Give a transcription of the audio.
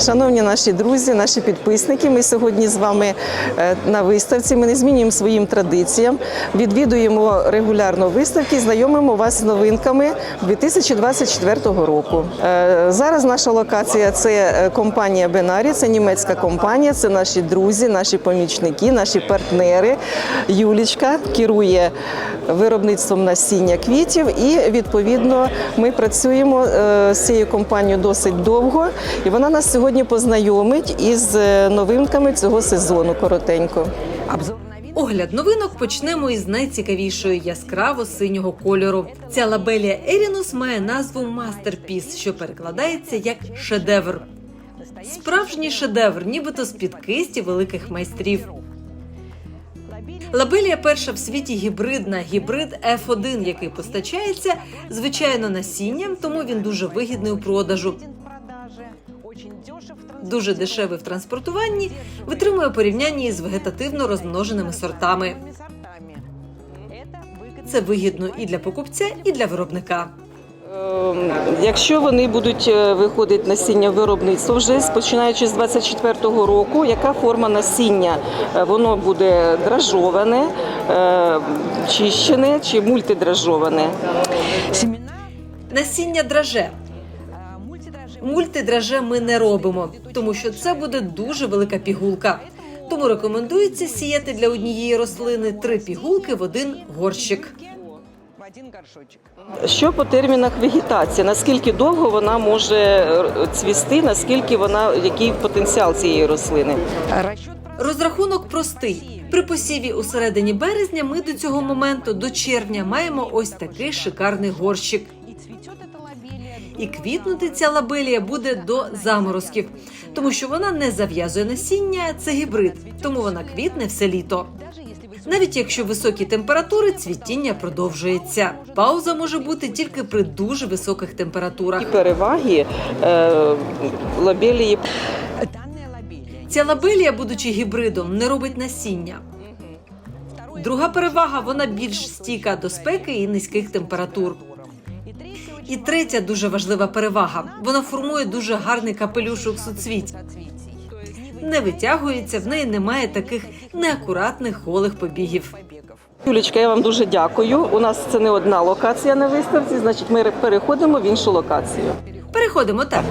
Шановні наші друзі, наші підписники, ми сьогодні з вами е, на виставці. Ми не змінюємо своїм традиціям. Відвідуємо регулярно виставки, знайомимо вас з новинками 2024 року. Е, Зараз наша локація це е, компанія Бенарі, це німецька компанія, це наші друзі, наші помічники, наші партнери. Юлічка керує виробництвом насіння квітів, і відповідно ми працюємо з цією компанією досить довго, і вона нас сьогодні познайомить із е, новинками цього сезону. Коротенько. Огляд новинок почнемо із найцікавішої яскраво синього кольору. Ця лабелія Ерінус має назву Мастерпіс, що перекладається як шедевр. Справжній шедевр, нібито з під кисті великих майстрів. Лабелія перша в світі гібридна, гібрид F1, який постачається звичайно насінням, тому він дуже вигідний у продажу. Дуже дешевий в транспортуванні, витримує порівняння із вегетативно розмноженими сортами. Це вигідно і для покупця, і для виробника. Ем, Якщо вони будуть е, виходити насіння виробництво вже з- починаючи з 24-го року, яка форма насіння? Е, Воно буде дражоване, е, чищене чи мультидражоване? Насіння драже. Мультидраже ми не робимо, тому що це буде дуже велика пігулка. Тому рекомендується сіяти для однієї рослини три пігулки в один горщик. Що по термінах вегетації? Наскільки довго вона може е, цвісти? Наскільки вона який потенціал цієї рослини? Розрахунок простий. При посіві у середині березня ми до цього моменту, до червня, маємо ось такий шикарний горщик. І квітнути ця лабелія буде до заморозків, тому що вона не зав'язує насіння, це гібрид, тому вона квітне все літо. Навіть якщо високі температури, цвітіння продовжується. Пауза може бути тільки при дуже високих температурах. І переваги е, лабелії Ця лабелія, будучи гібридом, не робить насіння. Друга перевага вона більш стійка до спеки і низьких температур. І третя дуже важлива перевага: вона формує дуже гарний капелюшок суцвіть. Не витягується, в неї немає таких неакуратних голих побігів. Юлічка, я вам дуже дякую. У нас це не одна локація на виставці, значить, ми переходимо в іншу локацію. Переходимо так.